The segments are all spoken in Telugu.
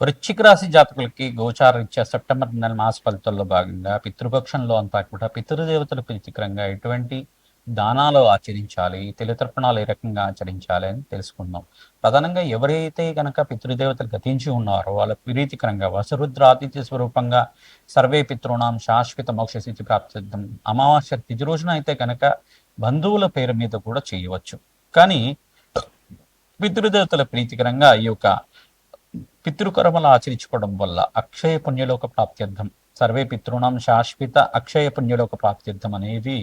వృశ్చిక రాశి జాతకులకి గోచారీత్యా సెప్టెంబర్ నెల మాస ఫలితాల్లో భాగంగా పితృపక్షంలో అంతా కూడా పితృదేవతల ప్రీతికరంగా ఎటువంటి దానాలు ఆచరించాలి తెలితర్పణాలు ఏ రకంగా ఆచరించాలి అని తెలుసుకుందాం. ప్రధానంగా ఎవరైతే కనుక పితృదేవతలు గతించి ఉన్నారో వాళ్ళ ప్రీతికరంగా వసరుద్ర ఆతిథ్య స్వరూపంగా సర్వే పితృణాం శాశ్వత మోక్ష స్థితి ప్రాప్తిద్దాం అమావాస్య తిథి రోజున అయితే కనుక బంధువుల పేరు మీద కూడా చేయవచ్చు. కానీ పితృదేవతల ప్రీతికరంగా ఈ యొక్క పితృకర్మలు ఆచరించుకోవడం వల్ల అక్షయ పుణ్యలోక ప్రాప్త్యర్థం. సర్వే పితృణం శాశ్వత అక్షయ పుణ్యలోక ప్రాప్త్యర్థం అనేది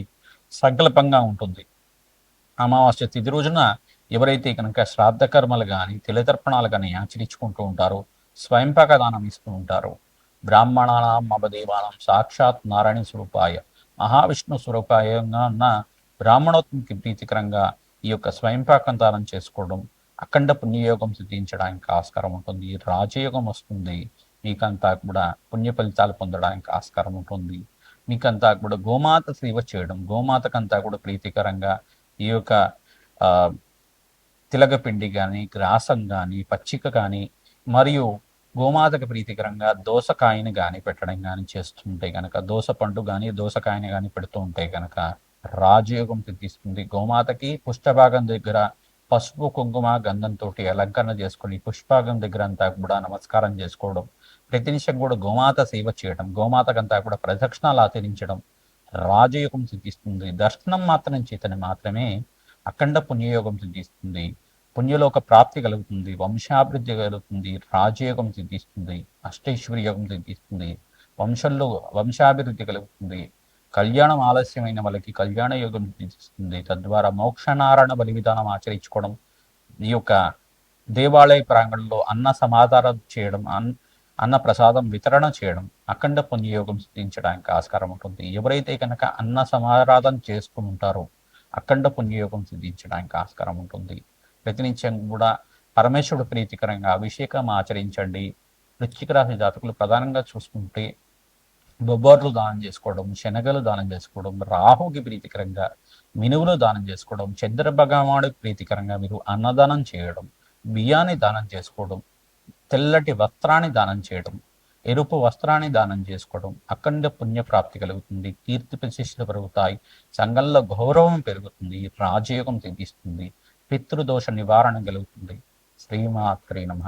సంకల్పంగా ఉంటుంది. అమావాస్య తిథి రోజున ఎవరైతే కనుక శ్రాద్ధ కర్మలు కానీ తిలతర్పణాలు కానీ ఆచరించుకుంటూ ఉంటారో స్వయంపాక దానం ఇస్తూ ఉంటారు బ్రాహ్మణానాం మమదేవానం సాక్షాత్ నారాయణ స్వరూపాయ మహావిష్ణు స్వరూపాయంగా ఉన్న బ్రాహ్మణోత్మకి ప్రీతికరంగా ఈ యొక్క స్వయంపాకం దానం చేసుకోవడం అఖండ పుణ్యయోగం సిద్ధించడానికి ఆస్కారం ఉంటుంది. రాజయోగం వస్తుంది. మీకంతా కూడా పుణ్య ఫలితాలు పొందడానికి ఆస్కారం ఉంటుంది. మీకంతా కూడా గోమాత సేవ చేయడం గోమాతకంతా కూడా ప్రీతికరంగా ఈ యొక్క తిలగపిండి కానీ గ్రాసం కానీ పచ్చిక కానీ మరియు గోమాతకు ప్రీతికరంగా దోసకాయని కానీ పెట్టడం కానీ చేస్తుంటే కనుక దోస పండు కానీ దోసకాయని కానీ పెడుతూ ఉంటే కనుక రాజయోగం సిద్ధిస్తుంది. గోమాతకి పుష్టభాగం దగ్గర పసుపు కుంకుమ గంధంతో అలంకరణ చేసుకుని పుష్పాగం దగ్గర అంతా కూడా నమస్కారం చేసుకోవడం ప్రతినిషం కూడా గోమాత సేవ చేయడం గోమాతకంతా కూడా ప్రదక్షిణాలు ఆచరించడం రాజయోగం సిద్ధిస్తుంది. దర్శనం మాత్రం చేతని మాత్రమే అఖండ పుణ్యయోగం సిద్ధిస్తుంది. పుణ్యలోక ప్రాప్తి కలుగుతుంది. వంశాభివృద్ధి కలుగుతుంది. రాజయోగం సిద్ధిస్తుంది. అష్టైశ్వర్య యోగం సిద్ధిస్తుంది. వంశంలో వంశాభివృద్ధి కలుగుతుంది. కళ్యాణం ఆలస్యమైన వాళ్ళకి కళ్యాణ యోగం సిద్ధిస్తుంది తద్వారా మోక్షనారాయణ బలి విధానం ఆచరించుకోవడం ఈ యొక్క దేవాలయ ప్రాంగణంలో అన్న సమాధానం చేయడం అన్ అన్న ప్రసాదం వితరణ చేయడం అఖండ పుణ్యయోగం సిద్ధించడానికి ఆస్కారం ఉంటుంది. ఎవరైతే కనుక అన్న సమారాధన చేసుకుని ఉంటారో అఖండ పుణ్యయోగం సిద్ధించడానికి ఆస్కారం ఉంటుంది. ప్రతినిత్యం కూడా పరమేశ్వరుడు ప్రీతికరంగా అభిషేకం ఆచరించండి. వృశ్చిక రాశి జాతకులు ప్రధానంగా చూసుకుంటే బొబ్బర్లు దానం చేసుకోవడం శనగలు దానం చేసుకోవడం రాహుకి ప్రీతికరంగా మినువులు దానం చేసుకోవడం చంద్ర భగవానుడికి ప్రీతికరంగా మీరు అన్నదానం చేయడం బియ్యాన్ని దానం చేసుకోవడం తెల్లటి వస్త్రాన్ని దానం చేయడం ఎరుపు వస్త్రాన్ని దానం చేసుకోవడం అఖండ పుణ్య ప్రాప్తి కలుగుతుంది కీర్తి ప్రతిష్టలు పెరుగుతాయి సంఘంలో గౌరవం పెరుగుతుంది రాజయోగం తెగిస్తుంది పితృదోష నివారణ కలుగుతుంది. శ్రీమాత్రే నమ.